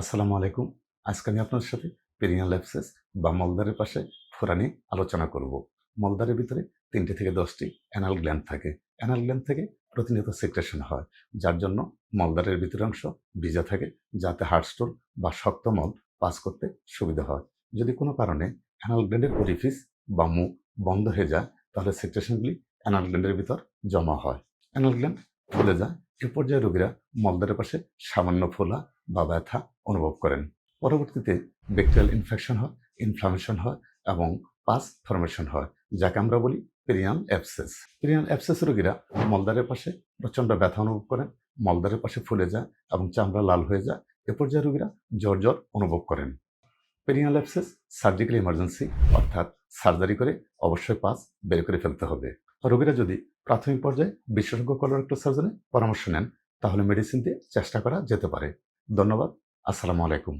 আসসালামু আলাইকুম। আজকে আমি আপনার সাথে পেরিয়াল ল্যাপসেস বা মলদারের পাশে ফোরা নিয়ে আলোচনা করব। মলদারের ভিতরে তিনটি থেকে দশটি অ্যানাল গ্ল্যান্ড থাকে। অ্যানাল গ্ল্যান্ড থেকে প্রতিনিয়ত সেক্রেশন হয়, যার জন্য মলদারের ভিতরের অংশ ভিজা থাকে, যাতে হার্ট স্টোন বা শক্ত মল পাস করতে সুবিধা হয়। যদি কোনো কারণে অ্যানাল গ্ল্যান্ডের ওরিফিস বা মুখ বন্ধ হয়ে যায়, তাহলে সেক্রেশনগুলি অ্যানাল গ্ল্যান্ডের ভিতর জমা হয়। অ্যানাল গ্ল্যান্ড ফুলে যায়। এ পর্যায়ে রোগীরা মলদারের পাশে সামান্য ফোলা বা ব্যথা অনুভব করেন। পরবর্তীতে ব্যাকটেরিয়াল ইনফেকশন হয় ইনফ্লামেশন হয় এবং পাস ফরমেশন হয়, যাকে আমরা বলি পেরিয়াল অ্যাপসেস পেরিয়াল অ্যাপসেস রোগীরা মলদারের পাশে প্রচণ্ড ব্যথা অনুভব করেন মলদারের পাশে ফুলে যায় এবং চামড়া লাল হয়ে যায়। এ পর্যায়ে রোগীরা জ্বর জ্বর অনুভব করেন। পেরিয়াল অ্যাপসেস সার্জিক্যাল ইমার্জেন্সি অর্থাৎ সার্জারি করে অবশ্যই পাস বের করে ফেলতে হবে। রোগীরা যদি প্রাথমিক পর্যায়ে বিশেষজ্ঞ কলোরেক্টর সার্জনের পরামর্শ নেন, তাহলে মেডিসিন দিয়ে চেষ্টা করা যেতে পারে। ধন্যবাদ। আসসালামু আলাইকুম।